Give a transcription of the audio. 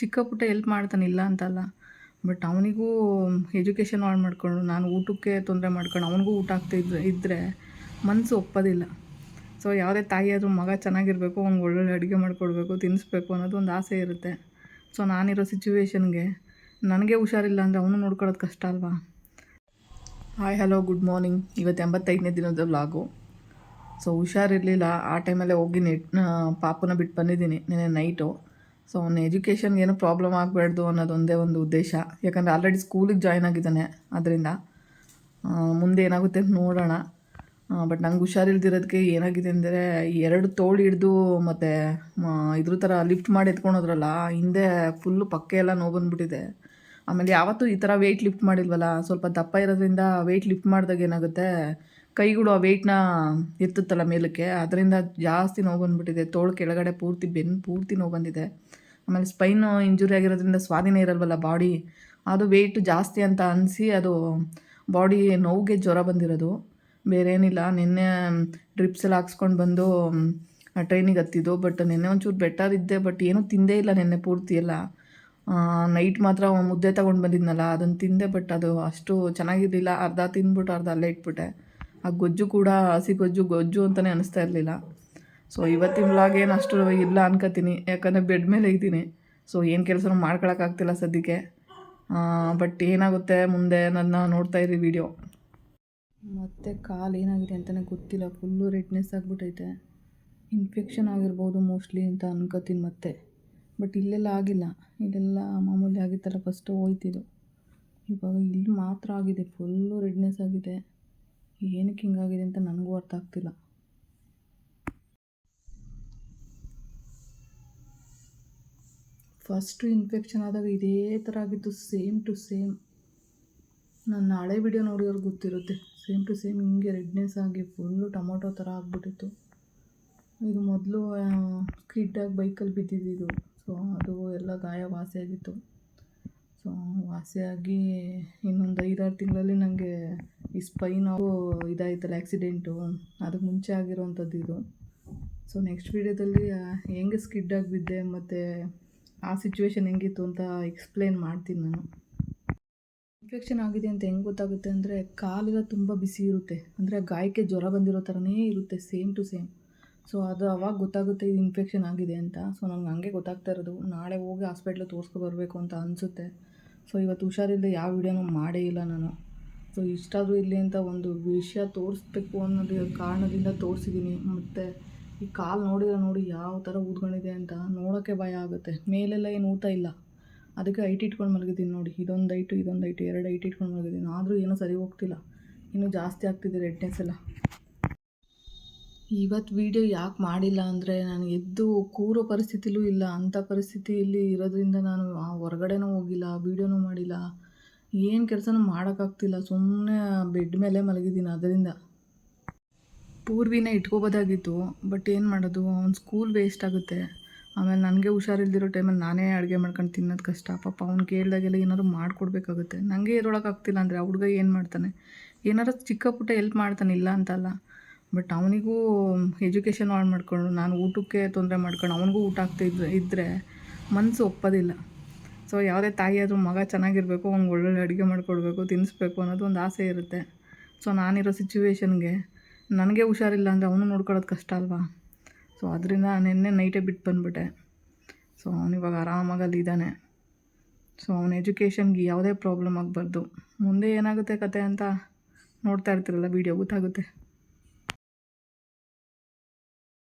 ಚಿಕ್ಕ ಪುಟ್ಟ ಎಲ್ಪ್ ಮಾಡ್ತಾನೆ, ಇಲ್ಲ ಅಂತಲ್ಲ. ಬಟ್ ಅವನಿಗೂ ಎಜುಕೇಷನ್ ಆನ್ ಮಾಡ್ಕೊಂಡು, ನಾನು ಊಟಕ್ಕೆ ತೊಂದರೆ ಮಾಡ್ಕೊಂಡು, ಅವನಿಗೂ ಊಟ ಆಗ್ತಿದ್ರೆ ಇದ್ದರೆ ಮನಸ್ಸು ಒಪ್ಪೋದಿಲ್ಲ. ಸೊ ಯಾವುದೇ ತಾಯಿಯಾದರೂ ಮಗ ಚೆನ್ನಾಗಿರಬೇಕು, ಅವ್ನಿಗೆ ಒಳ್ಳೊಳ್ಳೆ ಅಡುಗೆ ಮಾಡಿಕೊಡ್ಬೇಕು ತಿನ್ನಿಸ್ಬೇಕು ಅನ್ನೋದು ಒಂದು ಆಸೆ ಇರುತ್ತೆ. ಸೊ ನಾನಿರೋ ಸಿಚುವೇಶನ್ಗೆ ನನಗೆ ಹುಷಾರಿಲ್ಲ ಅಂದರೆ ಅವನು ನೋಡ್ಕೊಳ್ಳೋದು ಕಷ್ಟ ಅಲ್ವಾ? ಹಾಯ್ ಹಲೋ ಗುಡ್ ಮಾರ್ನಿಂಗ್ ಇವತ್ತು ಎಂಬತ್ತೈದನೇ ದಿನದ ವ್ಲಾಗು ಸೊ ಹುಷಾರಿರಲಿಲ್ಲ, ಆ ಟೈಮಲ್ಲೇ ಹೋಗಿ ನೆಟ್ ಪಾಪನ ಬಿಟ್ಟು ಬಂದಿದ್ದೀನಿ, ನಿನ್ನೆ ನೈಟು ಸೊ ಅವನ ಎಜುಕೇಷನ್ಗೆ ಏನೂ ಪ್ರಾಬ್ಲಮ್ ಆಗಬಾರ್ದು ಅನ್ನೋದೊಂದೇ ಒಂದು ಉದ್ದೇಶ. ಯಾಕಂದರೆ ಆಲ್ರೆಡಿ ಸ್ಕೂಲಿಗೆ ಜಾಯ್ನ್ ಆಗಿದ್ದಾನೆ. ಅದರಿಂದ ಮುಂದೆ ಏನಾಗುತ್ತೆ ಅಂತ ನೋಡೋಣ. ಬಟ್ ನಂಗೆ ಹುಷಾರಿಲ್ದಿರೋದಕ್ಕೆ ಏನಾಗಿದೆ ಅಂದರೆ ಎರಡು ತೋಳು ಹಿಡ್ದು ಮತ್ತು ಇದ್ರ ಥರ ಲಿಫ್ಟ್ ಮಾಡಿ ಎತ್ಕೊಂಡೋದ್ರಲ್ಲ ಹಿಂದೆ ಫುಲ್ಲು ಪಕ್ಕೆ ಎಲ್ಲ ನೋವು ಬಂದುಬಿಟ್ಟಿದೆ. ಆಮೇಲೆ ಯಾವತ್ತೂ ಈ ಥರ ವೆಯ್ಟ್ ಲಿಫ್ಟ್ ಮಾಡಿಲ್ವಲ್ಲ, ಸ್ವಲ್ಪ ದಪ್ಪ ಇರೋದ್ರಿಂದ ವೆಯ್ಟ್ ಲಿಫ್ಟ್ ಮಾಡಿದಾಗ ಏನಾಗುತ್ತೆ ಕೈಗಳು ಆ ವೆಯ್ಟ್ನ ಎತ್ತುತ್ತಲ್ಲ ಮೇಲಕ್ಕೆ, ಅದರಿಂದ ಜಾಸ್ತಿ ನೋವು ಬಂದುಬಿಟ್ಟಿದೆ. ತೋಳು ಕೆಳಗಡೆ ಪೂರ್ತಿ ಬೆನ್ನು ಪೂರ್ತಿ ನೋವು ಬಂದಿದೆ. ಆಮೇಲೆ ಸ್ಪೈನು ಇಂಜುರಿ ಆಗಿರೋದ್ರಿಂದ ಸ್ವಾಧೀನ ಇರಲ್ವಲ್ಲ ಬಾಡಿ ಅದು ವೆಯ್ಟ್ ಜಾಸ್ತಿ ಅಂತ ಅನಿಸಿ ಅದು ಬಾಡಿ ನೋವಿಗೆ ಜ್ವರ ಬಂದಿರೋದು. ಬೇರೆ ಏನಿಲ್ಲ ನಿನ್ನೆ ಡ್ರಿಪ್ಸ್ ಎಲ್ಲ ಹಾಕ್ಸ್ಕೊಂಡು ಬಂದು ಟ್ರೈನಿಗೆ ಹತ್ತಿದ್ದು. ಬಟ್ ನಿನ್ನೆ ಒಂಚೂರು ಬೆಟರ್ ಇದ್ದೆ. ಬಟ್ ಏನೂ ತಿಂದೇ ಇಲ್ಲ ನಿನ್ನೆ ಪೂರ್ತಿ ಎಲ್ಲ. ನೈಟ್ ಮಾತ್ರ ಮುದ್ದೆ ತಗೊಂಡು ಬಂದಿದ್ನಲ್ಲ ಅದನ್ನು ತಿಂದೆ. ಬಟ್ ಅದು ಅಷ್ಟು ಚೆನ್ನಾಗಿರಲಿಲ್ಲ. ಅರ್ಧ ತಿಂದ್ಬಿಟ್ಟು ಅರ್ಧ ಅಲ್ಲೇ ಇಟ್ಬಿಟ್ಟೆ. ಆ ಗೊಜ್ಜು ಕೂಡ, ಹಸಿ ಗೊಜ್ಜು ಗೊಜ್ಜು ಅಂತಲೇ ಅನಿಸ್ತಾ ಇರಲಿಲ್ಲ. ಸೊ ಇವತ್ತಿನ ವ್ಲಾಗ್ ಏನು ಅಷ್ಟು ಇಲ್ಲ ಅನ್ಕೋತೀನಿ. ಯಾಕಂದರೆ ಬೆಡ್ ಮೇಲೆ ಇದ್ದೀನಿ. ಸೊ ಏನು ಕೆಲಸನೂ ಮಾಡ್ಕೊಳಕ್ಕಾಗ್ತಿಲ್ಲ ಸದ್ಯಕ್ಕೆ. ಬಟ್ ಏನಾಗುತ್ತೆ ಮುಂದೆ ನನ್ನ ನೋಡ್ತಾ ಇರಿ ವಿಡಿಯೋ ಮತ್ತು ಕಾಲು ಏನಾಗಿದೆ ಅಂತಲೇ ಗೊತ್ತಿಲ್ಲ. ಫುಲ್ಲು ರೆಡ್ನೆಸ್ ಆಗಿಬಿಟ್ಟೈತೆ ಇನ್ಫೆಕ್ಷನ್ ಆಗಿರ್ಬೋದು ಮೋಸ್ಟ್ಲಿ ಅಂತ ಅನ್ಕೋತೀನಿ ಮತ್ತೆ. ಬಟ್ ಇಲ್ಲೆಲ್ಲ ಆಗಿಲ್ಲ. ಇಲ್ಲೆಲ್ಲ ಮಾಮೂಲಿ ಆಗಿತ್ತಲ್ಲ ಫಸ್ಟು ಹೋಯ್ತಿದ್ದು. ಇವಾಗ ಇಲ್ಲಿ ಮಾತ್ರ ಆಗಿದೆ. ಫುಲ್ಲು ರೆಡ್ನೆಸ್ ಆಗಿದೆ. ಏನಕ್ಕೆ ಹಿಂಗಾಗಿದೆ ಅಂತ ನನಗೂ ಅರ್ಥ ಆಗ್ತಿಲ್ಲ. ಫಸ್ಟು ಇನ್ಫೆಕ್ಷನ್ ಆದಾಗ ಇದೇ ಥರ ಆಗಿದ್ದು ಸೇಮ್ ಟು ಸೇಮ್ ನಾನು ಹಳೆ ವಿಡಿಯೋ ನೋಡಿದವ್ರಿಗೆ ಗೊತ್ತಿರುತ್ತೆ. ಸೇಮ್ ಟು ಸೇಮ್ ಹಿಂಗೆ ರೆಡ್ನೆಸ್ ಆಗಿ ಫುಲ್ಲು ಟೊಮೊಟೊ ಥರ ಆಗಿಬಿಟ್ಟಿತ್ತು. ಇದು ಮೊದಲು ಸ್ಕಿಡ್ಡಾಗಿ ಬೈಕಲ್ಲಿ ಬಿದ್ದಿದ್ದು ಸೊ ಅದು ಎಲ್ಲ ಗಾಯ ವಾಸಿಯಾಗಿತ್ತು ಸೊ ವಾಸಿಯಾಗಿ ಇನ್ನೊಂದು ಐದಾರು ತಿಂಗಳಲ್ಲಿ ನನಗೆ ಈ ಸ್ಪೈನ್ ಇದಾಯ್ತಲ್ಲ ಆ್ಯಕ್ಸಿಡೆಂಟು ಅದಕ್ಕೆ ಮುಂಚೆ ಆಗಿರೋವಂಥದ್ದು ಇದು. ಸೊ ನೆಕ್ಸ್ಟ್ ವೀಡಿಯೋದಲ್ಲಿ ಹೆಂಗೆ ಸ್ಕಿಡ್ಡಾಗಿ ಬಿದ್ದೆ ಮತ್ತು ಆ ಸಿಚುವೇಶನ್ ಹೆಂಗಿತ್ತು ಅಂತ ಎಕ್ಸ್ಪ್ಲೇನ್ ಮಾಡ್ತೀನಿ ನಾನು. ಇನ್ಫೆಕ್ಷನ್ ಆಗಿದೆ ಅಂತ ಹೆಂಗೆ ಗೊತ್ತಾಗುತ್ತೆ ಅಂದರೆ ಕಾಲೆಲ್ಲ ತುಂಬ ಬಿಸಿ ಇರುತ್ತೆ. ಅಂದರೆ ಗಾಯಕ್ಕೆ ಜ್ವರ ಬಂದಿರೋ ಥರನೇ ಇರುತ್ತೆ ಸೇಮ್ ಟು ಸೇಮ್ ಸೊ ಅದು ಅವಾಗ ಗೊತ್ತಾಗುತ್ತೆ ಇದು ಇನ್ಫೆಕ್ಷನ್ ಆಗಿದೆ ಅಂತ. ಸೊ ನನಗೆ ಹಂಗೆ ಗೊತ್ತಾಗ್ತಾ ಇರೋದು. ನಾಳೆ ಹೋಗಿ ಹಾಸ್ಪಿಟ್ಲಿಗೆ ತೋರಿಸ್ಕೊ ಬರಬೇಕು ಅಂತ ಅನಿಸುತ್ತೆ. ಸೊ ಇವತ್ತು ಹುಷಾರಿಲ್ಲದೆ ಯಾವ ವಿಡಿಯೋನೂ ಮಾಡೇ ಇಲ್ಲ ನಾನು. ಸೊ ಇಷ್ಟಾದರೂ ಇಲ್ಲಿ ಅಂತ ಒಂದು ವಿಷಯ ತೋರಿಸ್ಬೇಕು ಅನ್ನೋದು ಕಾರಣದಿಂದ ತೋರಿಸಿದ್ದೀನಿ ಮತ್ತು ಈ ಕಾಲು ನೋಡಿದ್ರೆ ನೋಡಿ ಯಾವ ಥರ ಊದ್ಕೊಂಡಿದೆ ಅಂತ ನೋಡೋಕ್ಕೆ ಭಯ ಆಗುತ್ತೆ. ಮೇಲೆಲ್ಲ ಏನು ಊತ ಇಲ್ಲ. ಅದಕ್ಕೆ ಐಟ್ ಇಟ್ಕೊಂಡು ಮಲಗಿದ್ದೀನಿ ನೋಡಿ. ಇದೊಂದು ಐಟು ಇದೊಂದು ಐಟು, ಎರಡು ಐಟ್ ಇಟ್ಕೊಂಡು ಮಲಗಿದ್ದೀನಿ. ಆದರೂ ಏನೂ ಸರಿ ಹೋಗ್ತಿಲ್ಲ. ಇನ್ನೂ ಜಾಸ್ತಿ ಆಗ್ತಿದೆ ರೆಡ್ನೆಸ್ ಎಲ್ಲ. ಇವತ್ತು ವೀಡಿಯೋ ಯಾಕೆ ಮಾಡಿಲ್ಲ ಅಂದರೆ ನಾನು ಎದ್ದು ಕೂರೋ ಪರಿಸ್ಥಿತಿಲೂ ಇಲ್ಲ ಅಂಥ ಪರಿಸ್ಥಿತಿಯಲ್ಲಿ ಇರೋದ್ರಿಂದ ನಾನು ಹೊರಗಡೆನೂ ಹೋಗಿಲ್ಲ ವೀಡಿಯೋನೂ ಮಾಡಿಲ್ಲ. ಏನು ಕೆಲಸನೂ ಮಾಡೋಕ್ಕಾಗ್ತಿಲ್ಲ ಸುಮ್ಮನೆ ಬೆಡ್ ಮೇಲೆ ಮಲಗಿದ್ದೀನಿ ಅದರಿಂದ. ಪೂರ್ವಿನ ಇಟ್ಕೋಬೋದಾಗಿತ್ತು ಬಟ್ ಏನು ಮಾಡೋದು? ಅವ್ನ ಸ್ಕೂಲ್ ವೇಸ್ಟ್ ಆಗುತ್ತೆ. ಆಮೇಲೆ ನನಗೆ ಹುಷಾರಿಲ್ದಿರೋ ಟೈಮಲ್ಲಿ ನಾನೇ ಅಡುಗೆ ಮಾಡ್ಕೊಂಡು ತಿನ್ನೋದು ಕಷ್ಟ. ಪಾಪ ಅವ್ನು ಕೇಳಿದಾಗೆಲ್ಲ ಏನಾದ್ರು ಮಾಡಿಕೊಡ್ಬೇಕಾಗುತ್ತೆ. ನನಗೆ ಇರೋಳಕ್ಕಾಗ್ತಿಲ್ಲ ಅಂದರೆ ಆ ಹುಡುಗ ಏನು ಮಾಡ್ತಾನೆ? ಏನಾರು ಚಿಕ್ಕ ಪುಟ್ಟ ಎಲ್ಪ್ ಮಾಡ್ತಾನೆ ಇಲ್ಲ ಅಂತಲ್ಲ. ಬಟ್ ಅವನಿಗೂ ಎಜುಕೇಷನ್ ಹಾಳು ಮಾಡ್ಕೊಂಡು, ನಾನು ಊಟಕ್ಕೆ ತೊಂದರೆ ಮಾಡ್ಕೊಂಡು, ಅವನಿಗೂ ಊಟ ಆಗ್ತಿದ್ರೆ ಇದ್ದರೆ ಮನಸ್ಸು ಒಪ್ಪೋದಿಲ್ಲ. ಸೊ ಯಾವುದೇ ತಾಯಿಯಾದರೂ ಮಗ ಚೆನ್ನಾಗಿರಬೇಕು, ಅವ್ನಿಗೆ ಒಳ್ಳೊಳ್ಳೆ ಅಡುಗೆ ಮಾಡಿಕೊಡ್ಬೇಕು ತಿನ್ನಿಸ್ಬೇಕು ಅನ್ನೋದು ಒಂದು ಆಸೆ ಇರುತ್ತೆ. ಸೊ ನಾನಿರೋ ಸಿಚುವೇಶನ್ಗೆ ನನಗೆ ಹುಷಾರಿಲ್ಲ ಅಂದರೆ ಅವನು ನೋಡ್ಕೊಳ್ಳೋದು ಕಷ್ಟ ಅಲ್ವಾ? ಸೊ ಅದರಿಂದ ನಿನ್ನೆ ನೈಟೇ ಬಿಟ್ಟು ಬಂದುಬಿಟ್ಟೆ. ಸೊ ಅವನಿವಾಗ ಆರಾಮಾಗಿ ಅಲ್ಲಿದ್ದಾನೆ ಸೊ ಅವನ ಎಜುಕೇಷನ್ಗೆ ಯಾವುದೇ ಪ್ರಾಬ್ಲಮ್ ಆಗಬಾರ್ದು. ಮುಂದೆ ಏನಾಗುತ್ತೆ ಕತೆ ಅಂತ ನೋಡ್ತಾ ಇರ್ತೀರಲ್ಲ ವೀಡಿಯೋ ಗೊತ್ತಾಗುತ್ತೆ.